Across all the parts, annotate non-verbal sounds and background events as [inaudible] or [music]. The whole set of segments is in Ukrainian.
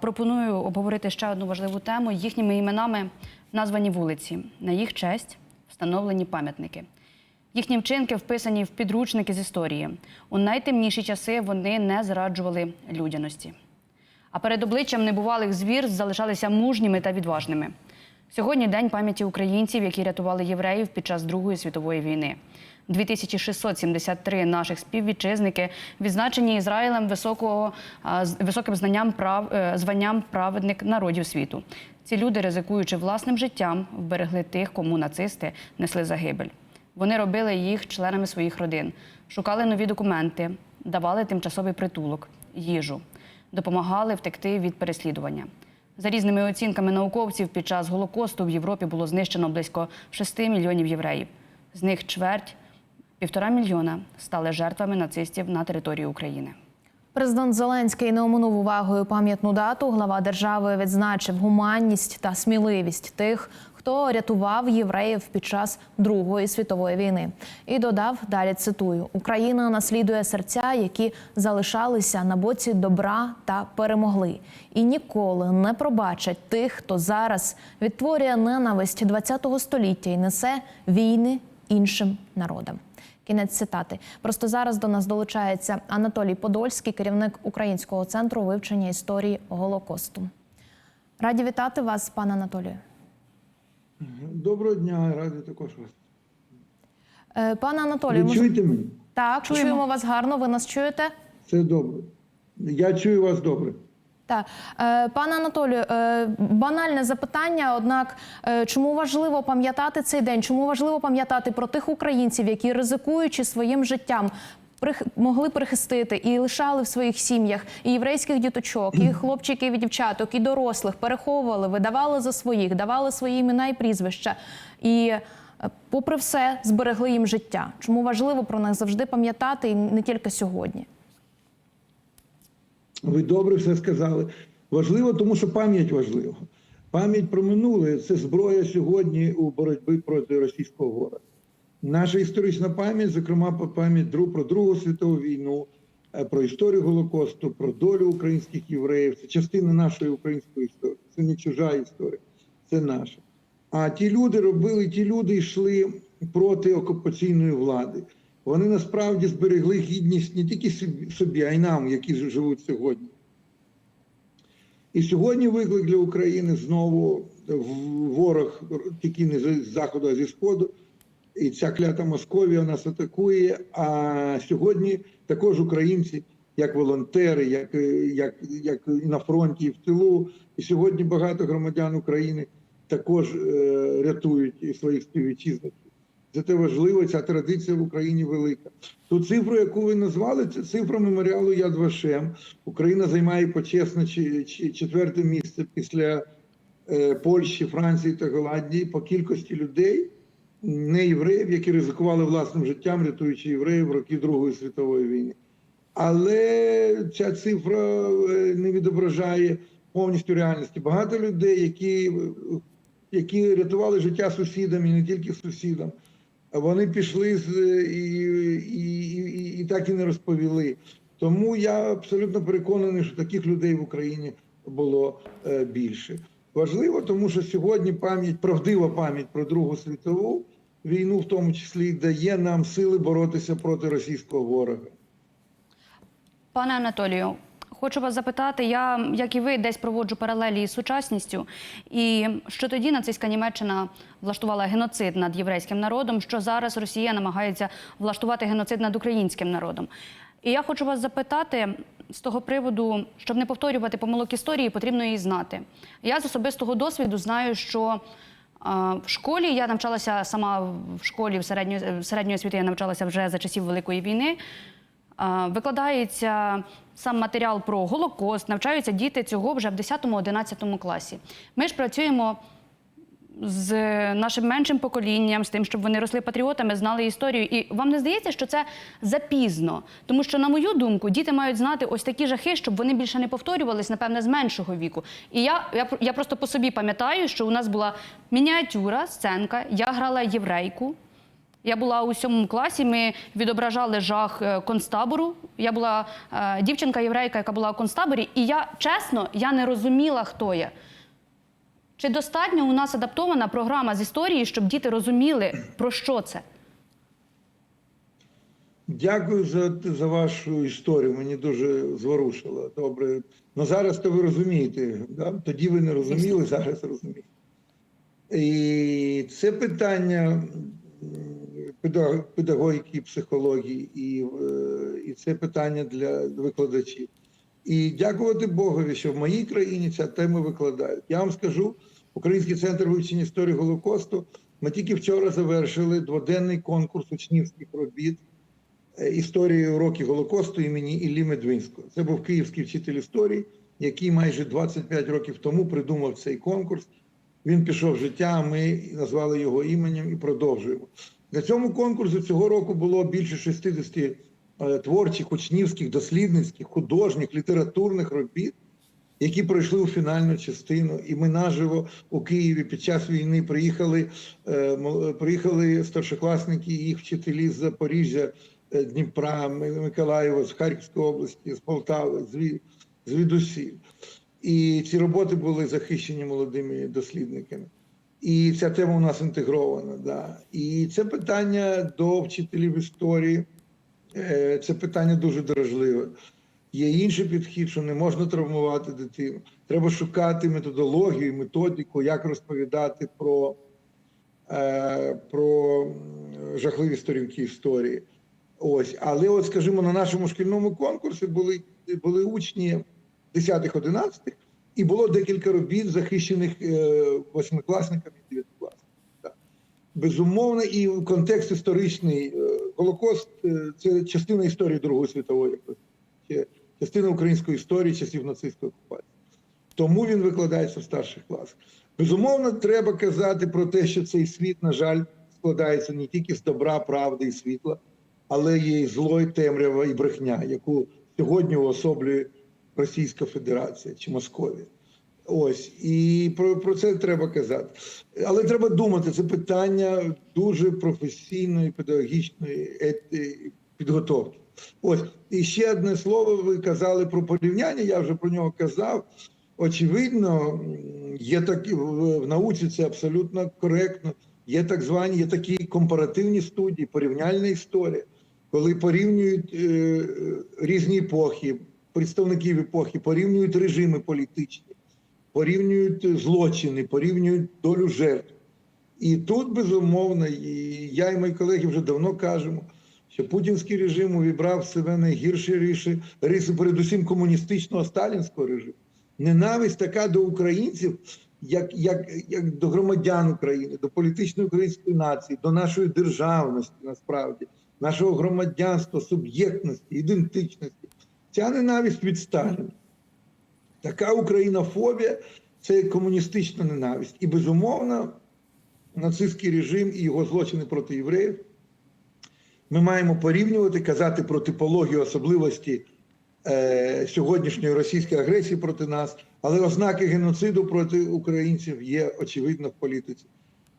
Пропоную обговорити ще одну важливу тему. Їхніми іменами названі вулиці. На їх честь встановлені пам'ятники. Їхні вчинки вписані в підручники з історії. У найтемніші часи вони не зраджували людяності. А перед обличчям небувалих звір залишалися мужніми та відважними. Сьогодні день пам'яті українців, які рятували євреїв під час Другої світової війни. 2673 наших співвітчизники відзначені Ізраїлем високого, високим знанням прав, е, званням праведник народів світу. Ці люди, ризикуючи власним життям, вберегли тих, кому нацисти несли загибель. Вони робили їх членами своїх родин, шукали нові документи, давали тимчасовий притулок, їжу, допомагали втекти від переслідування. За різними оцінками науковців, під час Голокосту в Європі було знищено близько 6 мільйонів євреїв. З них чверть півтора мільйона стали жертвами нацистів на території України. Президент Зеленський не оминув увагою пам'ятну дату. Глава держави відзначив гуманність та сміливість тих, хто рятував євреїв під час Другої світової війни. І додав далі цитую: Україна наслідує серця, які залишалися на боці добра та перемогли, і ніколи не пробачать тих, хто зараз відтворює ненависть ХХ століття і несе війни іншим народам. Кінець цитати. Просто зараз до нас долучається Анатолій Подольський, керівник Українського центру вивчення історії Голокосту. Раді вітати вас, пане Анатолію. Доброго дня, радий також вас. Е, Пане Анатолію, Ви мож- чуєте мене? так, чуємо. вас гарно. Ви нас чуєте? Це добре. Я чую вас добре. Так, Е, пане Анатолію, е, банальне запитання. Однак, е, чому важливо пам'ятати цей день? Чому важливо пам'ятати про тих українців, які ризикуючи своїм життям, могли прихистити і лишали в своїх сім'ях і єврейських діточок, і [clears throat] хлопчиків, і дівчаток, і дорослих переховували, видавали за своїх, давали свої імена і прізвища. І е, попри все зберегли їм життя. Чому важливо про них завжди пам'ятати і не тільки сьогодні? Ви добре все сказали. Важливо, тому що пам'ять важлива. Пам'ять про минуле це зброя сьогодні у боротьбі проти російського ворога. Наша історична пам'ять, зокрема, пам'ять про Другу світову війну, е, про історію Голокосту, про долю українських євреїв. Це частина нашої української історії. Це не чужа історія, це наша. А ті люди робили, ті люди йшли проти окупаційної влади. Вони насправді зберегли гідність не тільки собі- а й нам, які живуть сьогодні. І сьогодні виклик для України знову ворог тільки не з заходу, а зі сходу. І ця клята Московія нас атакує. А сьогодні також українці, як волонтери, як, як, як і на фронті, і в тилу. І сьогодні багато громадян України також е, рятують своїх співвітчизників. Це важливо, ця традиція в Україні велика. Ту цифру, яку ви назвали, це цифра меморіалу Яд Вашем. Україна займає чи- четверте місце після е, Польщі, Франції та Голландії по кількості людей, не євреїв, які ризикували власним життям, рятуючи євреїв в роки Другої світової війни. Але ця цифра е, не відображає повністю реальності. Багато людей, які, які рятували життя сусідам і не тільки сусідам, вони пішли з і, і, і, і так і не розповіли. Тому я абсолютно переконаний, що таких людей в Україні було е, більше. Важливо, тому що сьогодні пам'ять, правдива пам'ять про Другу світову війну, в тому числі, дає нам сили боротися проти російського ворога. Пане Анатолію, хочу вас запитати. Я, як і ви, десь проводжу паралелі із сучасністю. І що тоді нацистська Німеччина влаштувала геноцид над єврейським народом, що зараз Росія намагається влаштувати геноцид над українським народом. І я хочу вас запитати з того приводу, щоб не повторювати помилок історії, потрібно її знати. Я з особистого досвіду знаю, що в школі я навчалася сама в школі в середньої, середньої освіти, я навчалася вже за часів Великої війни. Викладається сам матеріал про Голокост, навчаються діти цього вже в 10-11 класі. Ми ж працюємо з нашим меншим поколінням, з тим, щоб вони росли патріотами, знали історію. І вам не здається, що це запізно? Тому що, на мою думку, діти мають знати ось такі жахи, щоб вони більше не повторювались, напевне, з меншого віку. І я, я, я просто по собі пам'ятаю, що у нас була мініатюра, сценка, я грала єврейку. Я була у сьомому класі. Ми відображали жах е, концтабору. Я була е, дівчинка єврейка, яка була у концтаборі, і я чесно я не розуміла, хто я. Чи достатньо у нас адаптована програма з історії, щоб діти розуміли, про що це? Дякую за, за вашу історію. Мені дуже зворушило. Добре. Ну зараз то ви розумієте. Да? Тоді ви не розуміли, зараз розумієте. І це питання педагогіки, психології, і, е, і це питання для викладачів. І дякувати Богові, що в моїй країні ця тема викладають. Я вам скажу, Український центр вивчення історії Голокосту. Ми тільки вчора завершили дводенний конкурс учнівських робіт е, історії уроків Голокосту імені Іллі Медвинського. Це був київський вчитель історії, який майже 25 років тому придумав цей конкурс. Він пішов в життя, ми назвали його іменем і продовжуємо. На цьому конкурсі цього року було більше 60 е, творчих, учнівських, дослідницьких, художніх, літературних робіт, які пройшли у фінальну частину. І ми наживо у Києві під час війни приїхали, е, приїхали старшокласники і їх вчителі з Запоріжжя, е, Дніпра, Миколаєва, з Харківської області, з Полтави, зві- звідусіль. І ці роботи були захищені молодими дослідниками. І ця тема у нас інтегрована. Да. І це питання до вчителів історії. Е, Це питання дуже дражливе. Є інший підхід, що не можна травмувати дитину. Треба шукати методологію, методику, як розповідати про, е, про жахливі сторінки історії. Ось, але от, скажімо, на нашому шкільному конкурсі були, були учні 10-11, і було декілька робіт, захищених е, восьмикласниками і дев'ятикласниками. Безумовно, і контекст історичний. Голокост е, це частина історії Другої світової, частина української історії часів нацистської окупації. Тому він викладається в старших класах. Безумовно, треба казати про те, що цей світ, на жаль, складається не тільки з добра, правди і світла, але є і зло, і темрява, і брехня, яку сьогодні уособлює Російська Федерація чи Московія. Ось і про, про це треба казати. Але треба думати, це питання дуже професійної, педагогічної підготовки. Ось і ще одне слово. Ви казали про порівняння. Я вже про нього казав. Очевидно, є такі в, науці це абсолютно коректно. Є так звані, є такі компаративні студії, порівняльна історія, коли порівнюють е, різні епохи, представників епохи, порівнюють режими політичні, порівнюють злочини, порівнюють долю жертв. І тут, безумовно, і я і мої колеги вже давно кажемо, що путінський режим увібрав в себе найгірші риси, риси передусім комуністичного сталінського режиму. Ненависть така до українців, як, як, як до громадян України, до політичної української нації, до нашої державності, насправді, нашого громадянства, суб'єктності, ідентичності. Ця ненависть від Сталіна. Така українофобія це комуністична ненависть. І безумовно, нацистський режим і його злочини проти євреїв. Ми маємо порівнювати, казати про типологію особливості е, сьогоднішньої російської агресії проти нас, але ознаки геноциду проти українців є очевидно в політиці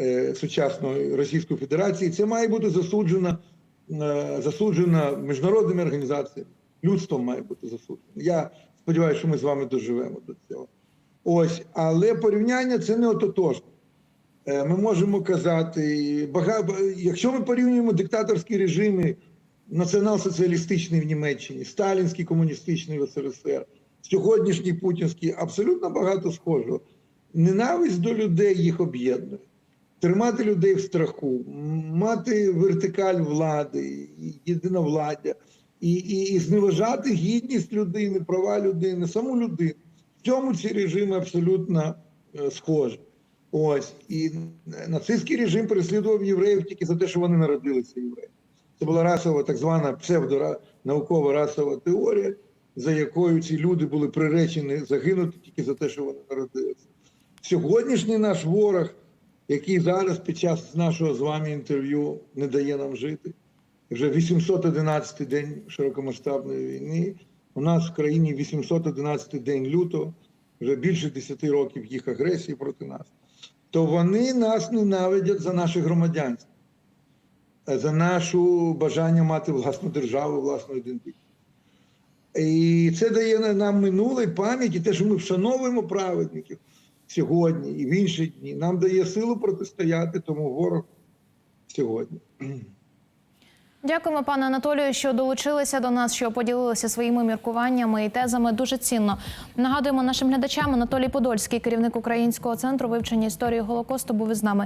е, сучасної Російської Федерації. Це має бути засуджено, е, засуджено міжнародними організаціями. Людством має бути засуджено. Я сподіваюся, що ми з вами доживемо до цього. Ось, але порівняння це не ототожно. Е, Ми можемо казати, якщо ми порівнюємо диктаторські режими націонал-соціалістичний в Німеччині, сталінський комуністичний в СРСР, сьогоднішній путінський, абсолютно багато схожого. Ненависть до людей їх об'єднує. Тримати людей в страху, мати вертикаль влади, єдиновладдя, і, і, і зневажати гідність людини, права людини, саму людину. В цьому ці режими абсолютно е, схожі. Ось і нацистський режим переслідував євреїв тільки за те, що вони народилися євреями. Це була расова, так звана псевдонаукова расова теорія, за якою ці люди були приречені загинути тільки за те, що вони народилися. Сьогоднішній наш ворог, який зараз під час нашого з вами інтерв'ю не дає нам жити, вже 811 день широкомасштабної війни. У нас в країні 811 день лютого, вже більше 10 років їх агресії проти нас. То вони нас ненавидять за наше громадянство. за нашу бажання мати власну державу, власну ідентичність. І це дає нам минуле пам'ять, і те, що ми вшановуємо праведників сьогодні і в інші дні, нам дає силу протистояти тому ворогу сьогодні. Дякуємо, пане Анатолію, що долучилися до нас, що поділилися своїми міркуваннями і тезами. Дуже цінно. Нагадуємо нашим глядачам, Анатолій Подольський, керівник Українського центру вивчення історії Голокосту, був із нами.